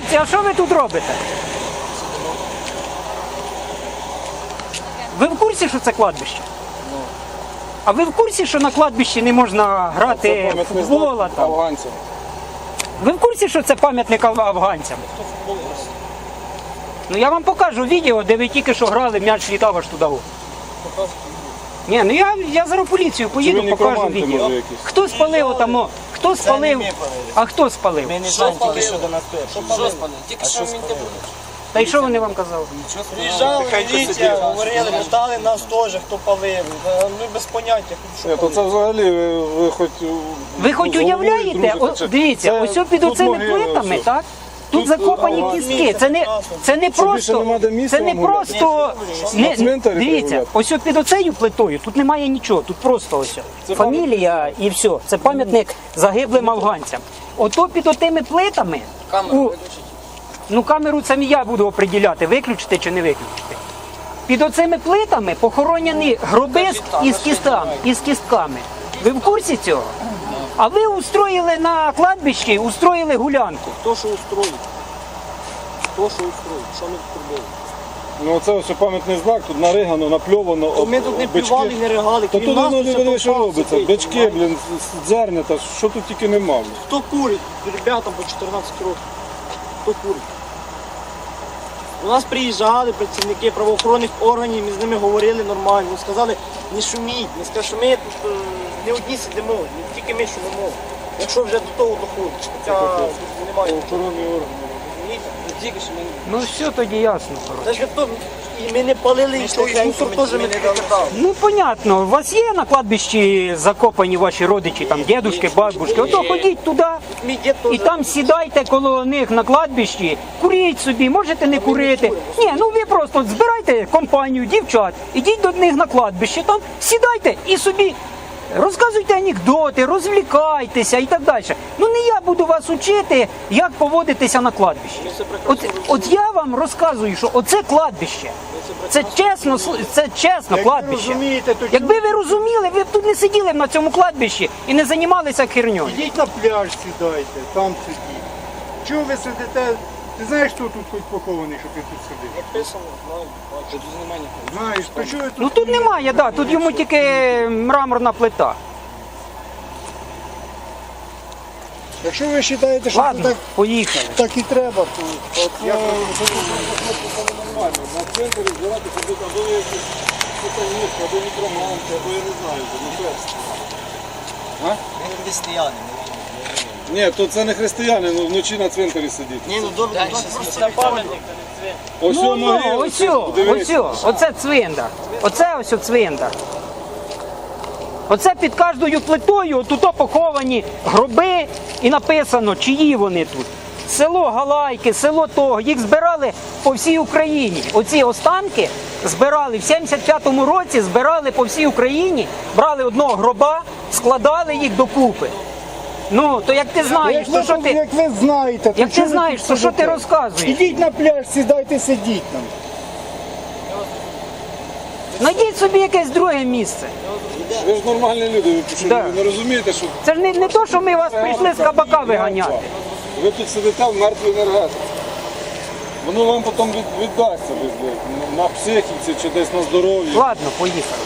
Хлопці, а що ви тут робите? Ви в курсі, що це кладбище? А ви в курсі, що на кладбищі не можна грати в футбола там? афганцям. Ви в курсі, що це пам'ятник афганцям? Ну я вам покажу відео, де ви тільки що грали, м'яч літав аж туди. Ні, ну я, я зараз поліцію поїду, покажу відео. Хто спалив отамо? Хто спалив? А хто спалив? Ми не знаємо тільки що до нас перші. Що спалив? Тільки що мінти були. Та й що вони вам казали? Приїжджали, міліція, говорили, питали нас теж, хто палив. Ми без поняття, що Ні, то це взагалі ви, ви хоч... Ви хоч уявляєте, о, дивіться, ось під оцими плитами, так? Тут закопані кістки. Це не, це не просто, це не просто, не, дивіться, ось під оцею плитою, тут немає нічого, тут просто ось фамілія і все. Це пам'ятник загиблим афганцям. Ото під отими плитами, у, ну камеру не я буду оприділяти, виключити чи не виключити. Під оцими плитами похоронені гроби із кістками, із кістками. Ви в курсі цього? А ви устроїли на кладбищі, устроїли гулянку. Хто що устроїть? То, що устроїть? Що ми тут робили? Ну це ось пам'ятний знак, тут наригано, напльовано. То ми тут не плювали, не ригали, Та крім тут нас воно тут не видно, що робиться. Бички, понімаєте? блін, з- зернята, що тут тільки нема. блін. Хто курить? Ребятам по 14 років. Хто курить? У нас приїжджали працівники правоохоронних органів, ми з ними говорили нормально. Сказали, не шуміть, не скажу, що ми тут е, не одні сидимо, не тільки ми шумимо. Якщо вже до того доходить. Хоча тут немає нічого. Розумієте? Тільки що ми Ну все тоді ясно. Це ж то, і ми не палили, і Інструктор теж ми не. Ну понятно, у вас є на кладбищі закопані ваші родичі, там дідушки, бабушки. Ото ходіть туди Мій дід і там сідайте коло них на кладбищі, куріть собі, можете не курити. Ні, ну ви просто збирайте компанію, дівчат, ідіть до них на кладбище, там сідайте і собі. Розказуйте анекдоти, розвлікайтеся і так далі. Ну не я буду вас учити, як поводитися на кладбищі. От, от я вам розказую, що оце кладбище. Це чесно, це чесно кладбище. Якби ви розуміли, ви б тут не сиділи на цьому кладбищі і не займалися херньою. Ідіть на пляж сідайте, там сидіть. Чого ви сидите? Ти знаєш, хто тут хоч похований, що ти тут сидиш? написано, знаю, бачу. тут немає нікого. Знаєш, то чого тут? Ну тут немає, да, тут йому тільки мраморна плита. Якщо ви вважаєте, що Ладно, так, поїхали. так і треба, то От, е, це нормально. На центрі збирати ходити, або ви якісь сатаністи, або некроманти, або я не знаю, ну перст. Ми не християни. Ні, то це не християни, ну вночі на цвинтарі сидіти. Ні, ну добре, просто це пам'ятник. Ось Ну, ну, могилі, ось, о, ось, о, оце цвиндар. Оце ось о цвиндар. Оце під кожною плитою тут поховані гроби і написано, чиї вони тут. Село Галайки, село того, їх збирали по всій Україні. Оці останки збирали в 75-му році, збирали по всій Україні, брали одного гроба, складали їх докупи. Ну, то як ти знаєш, як, то що ти. як ви знаєте, то Як ти чого ви знаєш, тут то що ти сидите? розказуєш? Ідіть на пляж, сідайте, сидіть там. Знайдіть собі якесь друге місце. Ви ж нормальні люди, ви що, Да. ви не розумієте, що Це ж не, не то, що ми вас прийшли з кабака виганяти. ви тут сидите в мертвій енергетиці. Воно вам потім від, віддасться десь блядь, на психіці чи десь на здоров'ї. Ладно, поїхали.